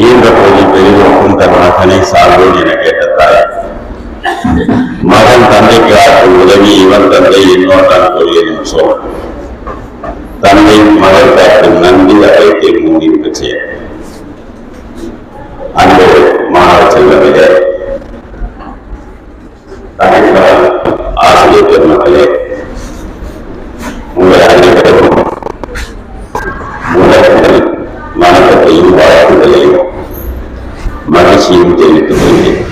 ஈன்ற போது தன் மகனை என கேட்ட தாய் மகன் தந்தைக்கு ஆற்றும் உதவி இவன் தந்தை இன்னொன்றான் கொள்கையின் சொல் தந்தை மகள் காட்டும் நன்றி அழைத்தில் தெரிவித்துக் கொள்கிறேன்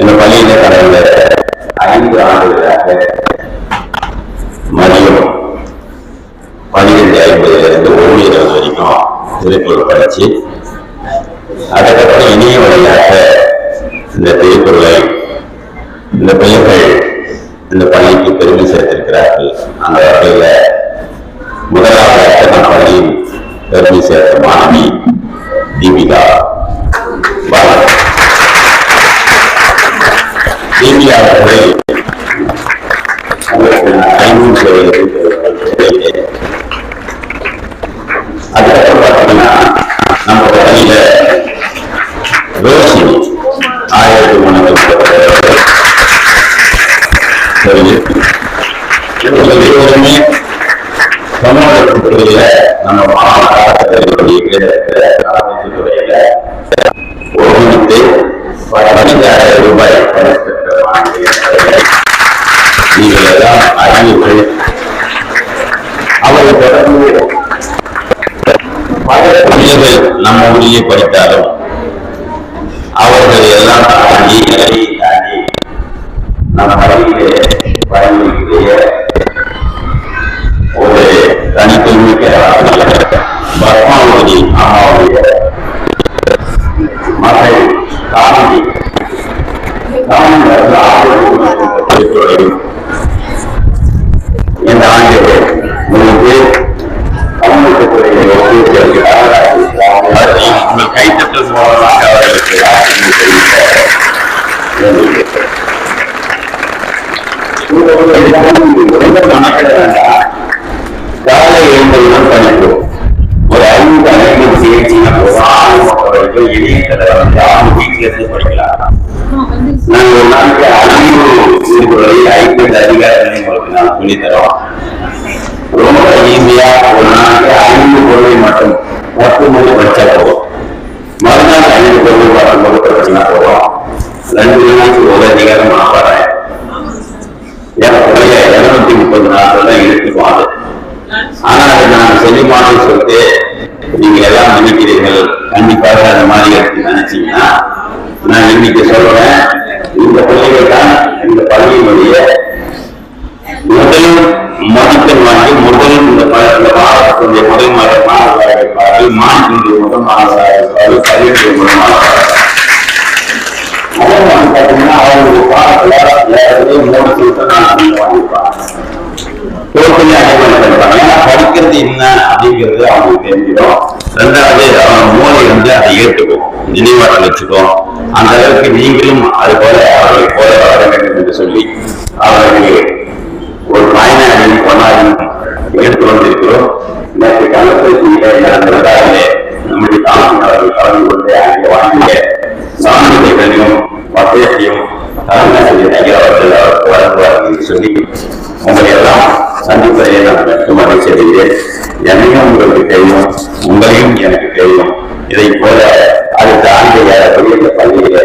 இந்த பள்ளியில கடந்த ஐந்து ஆண்டுகளாக மதியம் பன்னிரெண்டு ஐம்பதுல இருந்து ஒரு இருபது வரைக்கும் திருக்குறள் படிச்சு அதுக்கப்புறம் இணைய வழியாக இந்த திருக்குறளை இந்த பிள்ளைகள் இந்த பள்ளிக்கு பெருமை சேர்த்திருக்கிறார்கள். அந்த வகையில முதலாவதாக நம் பள்ளியில் பெருமை சேர்த்த மாணவி தீபிகா. வாழ்க. ஐநூறு அதுக்கப்புறம் பார்த்தீங்கன்னா நம்ம பள்ளியில ரோஷினி ஆயிரத்தி முன்னூத்தி சரி நம்ம ஊரிலே படித்தாலும் அவர்கள் எல்லாம் தாண்டி நிலையை தாண்டி நம் பள்ளியிலே பள்ளியிலேயே மூணு படிச்சா போதும் மறுநாள் ஐந்து பொருள் பார்க்கும்போது பிரச்சனை போதும். ரெண்டு நாளைக்கு ஒரு அதிகாரம் ஆகிறாய் ஏறக்குறைய இருநூத்தி முப்பது நாட்கள் தான் எடுத்துக்கும் அது ஆனா அதை நான் செய்யுமான்னு சொல்லிட்டு நீங்க எல்லாம் நினைக்கிறீர்கள். கண்டிப்பாக அந்த மாதிரி எடுத்து நினைச்சீங்கன்னா நான் இன்னைக்கு சொல்றேன் இந்த பள்ளிகள் தான் இந்த பள்ளியினுடைய முதல் மதிப்பெண் வாங்கி முதல் இந்த ப- இந்த முதல் மாத மாணவராக இருப்பார்கள் மாநிலத்தினுடைய முதல் மாணவராக இருப்பார்கள் முதல் மாணவராக பார்த்தீங்கன்னா அவங்களுடைய பாடத்துல ஏற்கனவே மூணு திருத்தம் நான் வாங்கியிருப்பாங்க ஏன்னா படிக்கிறது என்ன அப்படிங்கிறது அவங்களுக்கு தெரிஞ்சிடும் ரெண்டாவது அவங்க மூளை வந்து அதை ஏற்றுக்கும் நினைவாற்றல் வச்சுக்கும் அந்த அளவுக்கு நீங்களும் அது போல அவர்களை போல வர வேண்டும் என்று சொல்லி அவர்களுக்கு ஒரு பயனாளியும் பொன்னாளியும் சந்திப்பதை நான் மிக்க செய்கிறேன் என்னையும் உங்களுக்கு தெரியும் உங்களையும் எனக்கு தெரியும். இதை போல அடுத்த ஆண்டு ஏறக்கூடிய இந்த பள்ளியிலே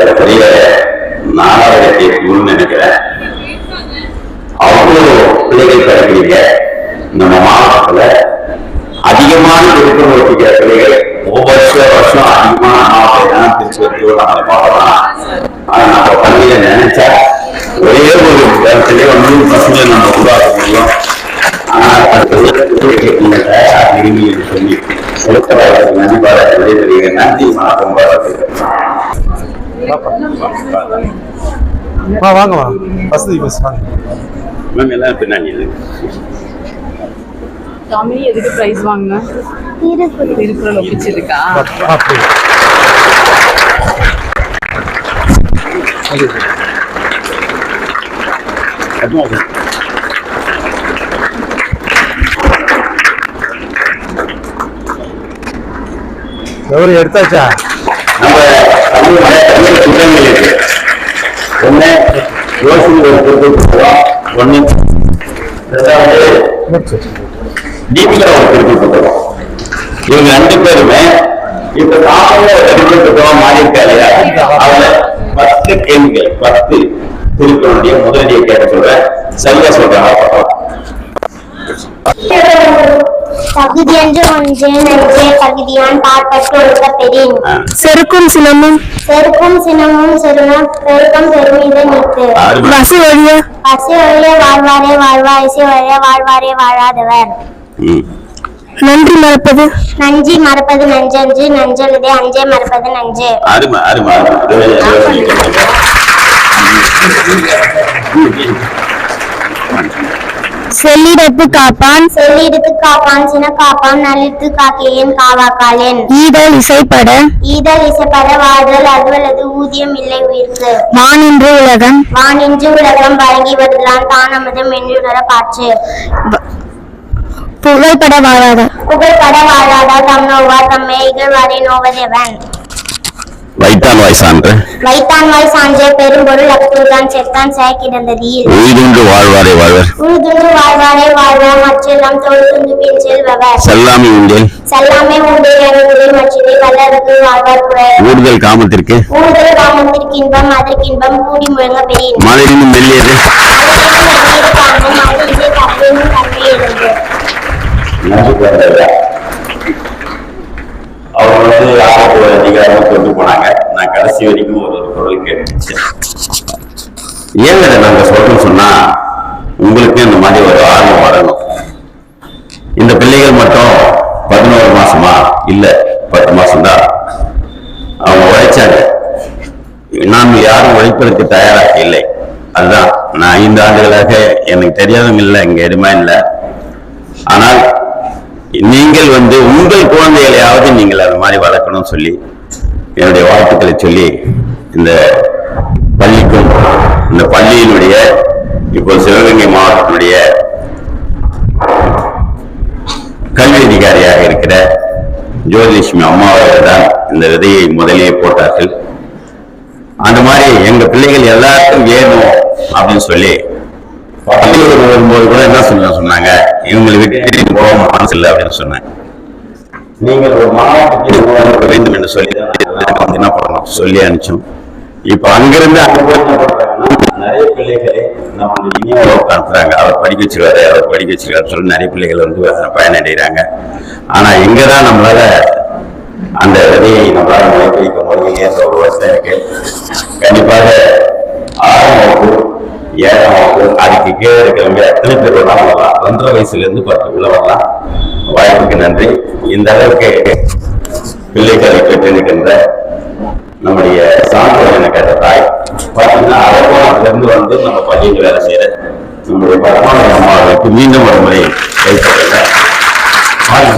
ஏறக்குறைய நாலாயிரத்தி எட்நூறு நினைக்கிறேன். அவ்வளோ பிள்ளைகள் கிடைக்கிறீங்க நம்ம மாவட்டத்துல அதிகமான விருப்பம் வச்சுக்கிற பிள்ளைகள் ஒவ்வொரு வருஷம் அதிகமான மாவட்டம் திருச்சி நம்ம பார்க்கலாம் ஆனா நம்ம பள்ளியில நினைச்சா ஒரே ஒரு இடத்துல வந்து பசங்க நம்ம உருவாக்க முடியும் சொல்லி செலுத்த நன்றி விடைபெறுகிறேன் நன்றி வணக்கம் வா வாங்க வா. வசதி பஸ் வாங்க. மேம் எல்லாம் பின்னாடி. டாமினி எதுக்கு பிரைஸ் வாங்கின? திருக்குறள் ஒப்பிச்சிருக்கா? வா, வா, adoro. எடுத்தாச்சா? நம்ம தமிழ் சுத்தம் இருக்கு. ஒன்று யோசனை ஒன்று ரெண்டாவது தீபிகா ஒரு குறிப்பிட்டு இவங்க ரெண்டு பேருமே இப்ப காலையில ரெண்டு பேருக்கு மாறி இருக்காங்க. அவங்கள பத்து திருக்குறளுடைய முதலடியை கேட்க சொல்றேன். சரியா சொல்றாங்க செருக்கும் சினமும். செருக்கும் சினமும் செருணும் பெருக்கம் பெருமித நீத்து பசு ஒழிய வாழ்வாரே வாழ்வா இசை ஒழிய வாழ்வாரே வாழாதவர். ம். நன்றி மறப்பது. நஞ்சி மறப்பது நஞ்சன்று நஞ்செழுதே அஞ்சே மறப்பது நஞ்சு. அருமை அருமை. செல்லிடத்து காப்பான். செல்லிடுத்து காப்பான் சின காப்பான் நலித்து காக்கேயன் காவாக்காலேன் ஈதல் இசைப்பட. ஈதல் இசைப்பட வாழ்தல் அதுவல்லது ஊதியம் இல்லை உயிர்க்கு. வானின்று உலகம். வானின்று உலகம் வழங்கி வருதலான் தான் அமுதம் என்றுடர பாற்று. புகழ்பட வாழாத புகழ்பட வாழாதா தம் நோவா தம்மை இகழ்வாரே நோவதேவன்? வைத்தான் வாய் சான்று வைத்தான் வாய் சான்றே பெரும்பொருள் அப்புதான் செத்தான் சேய் கிடந்ததில் உயிரின்று வாழ்வாரே வாழ்வர். உழுதுண்டு வாழ்வாரே வாழ்வார் மற்றெல்லாம் தொழுதுண்டு பின் செல்பவர் செல்லாமை உண்டேல் செல்லாமே உண்டு அறிவுரை மற்றதை வல்லருக்கு வாழ்வார் ஊடுதல் காமத்திற்கு. ஊடுதல் காமத்திற்கு இன்பம் அதற்கின்பம் கூடி முழங்க பெறின். மலையினும் மெல்லியது. காணும் மகிழ்ச்சி தப்பினும் தன்மை இருந்து அவங்க வந்து ஆறாவது ஒரு அதிகாரம் கொண்டு போனாங்க. நான் கடைசி வரைக்கும் ஒரு குரல் கேட்டுச்சேன் ஏன் இதை நாங்க சொல்றோம் சொன்னா உங்களுக்கு இந்த மாதிரி ஒரு ஆர்வம் வரணும். இந்த பிள்ளைகள் மட்டும் பதினோரு மாசமா? இல்ல பத்து மாசம் தான் அவங்க உழைச்சாங்க. நாம் யாரும் உழைப்பதற்கு தயாராக இல்லை. அதுதான் நான் ஐந்து ஆண்டுகளாக எனக்கு தெரியாதவங்க இல்லை இங்க எதுவுமே இல்லை. ஆனால் நீங்கள் வந்து உங்கள் குழந்தைகளையாவது நீங்கள் அது மாதிரி வளர்க்கணும்னு சொல்லி என்னுடைய வாழ்த்துக்களை சொல்லி இந்த பள்ளிக்கும் இந்த பள்ளியினுடைய இப்போ சிவகங்கை மாவட்டத்தினுடைய கல்வி அதிகாரியாக இருக்கிற ஜோதிலட்சுமி அம்மா அவர்கள் தான் இந்த விதையை முதலே போட்டார்கள். அந்த மாதிரி எங்க பிள்ளைகள் எல்லாருக்கும் வேணும் அப்படின்னு சொல்லி பள்ளியூர் வரும்போது கூட என்ன சொல்ல சொன்னாங்க? இவங்களை விட்டு போக மனசு இல்லை அப்படின்னு சொன்னேன். நீங்கள் ஒரு மாவட்டத்தில் வேண்டும் என்று சொல்லி தான் நாங்க வந்து என்ன பண்ணணும் சொல்லி அனுப்பிச்சோம். இப்ப அங்கிருந்து அங்க நிறைய பிள்ளைகளை நம்ம இனியாவுக்கு அனுப்புறாங்க அவர் படிக்க வச்சிருக்காரு அவர் படிக்க வச்சிருக்காரு சொல்லி நிறைய பிள்ளைகள் வந்து பயனடைகிறாங்க. ஆனா எங்கதான் நம்மளால அந்த விதையை நம்மளால முளைக்க முடியும் ஒரு வருஷம் இருக்கு. கண்டிப்பாக ஆறாம் வகுப்பு ஏழாம் வகுப்பு அதுக்கு கீழே இருக்கிறவங்க எத்தனை பேர் வேணாலும் வரலாம். ஒன்றரை வயசுல இருந்து பத்துக்குள்ள வரலாம். வாய்ப்புக்கு நன்றி. இந்த அளவுக்கு பிள்ளைகளை பெற்றிருக்கின்ற நம்முடைய சான்றோர் கேட்ட தாய் பார்த்தீங்கன்னா அரக்கோணத்துல இருந்து வந்து நம்ம பள்ளியில் வேலை செய்யற நம்முடைய பரமான அம்மாவுக்கு மீண்டும் ஒரு முறை கைப்பற்றல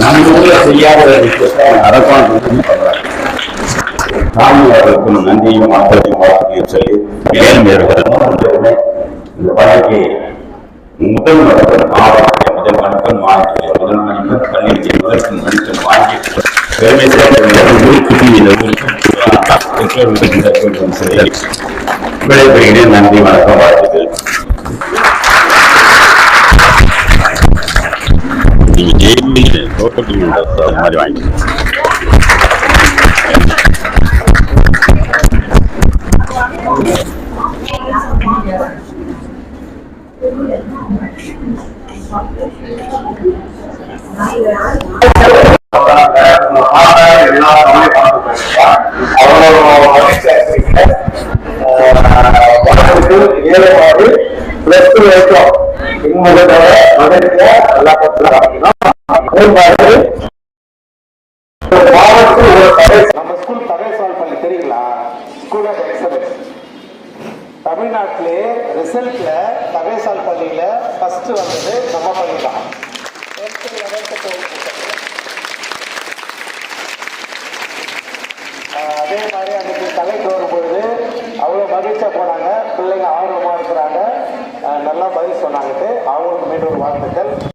நம்ம ஊர்ல செய்யாத விஷயத்தை அரக்கோணத்துல பண்றாங்க. சாமி அவர்களுக்கும் நன்றியும் மக்களையும் வாழ்க்கையும் சொல்லி மேலும் இருக்கிறோம் இந்த பணிக்கு முதல் மனிதன் ஆவணத்தை முதல் மனிதன் வாங்கி முதல் மனிதன் பள்ளிக்கு முதல் மனிதன் வாங்கி பெருமை சேர்ந்த ஊருக்கு இந்த ஊருக்கு விடைபெறுகிறேன் நன்றி வணக்கம் வாழ்த்துக்கள் நீங்க ஜெயிலுக்கு தோட்டத்தில் அது மாதிரி வாங்கி நம்ம ஸ்கூல் தகவல் பள்ளி தெரியுங்களா? ஸ்கூல் ஆஃப் எக்ஸலன்ஸ் தமிழ்நாட்டிலே ரிசல்ட்ல தகவல் பள்ளியில ஃபர்ஸ்ட் வந்தது நம்ம பள்ளி தான்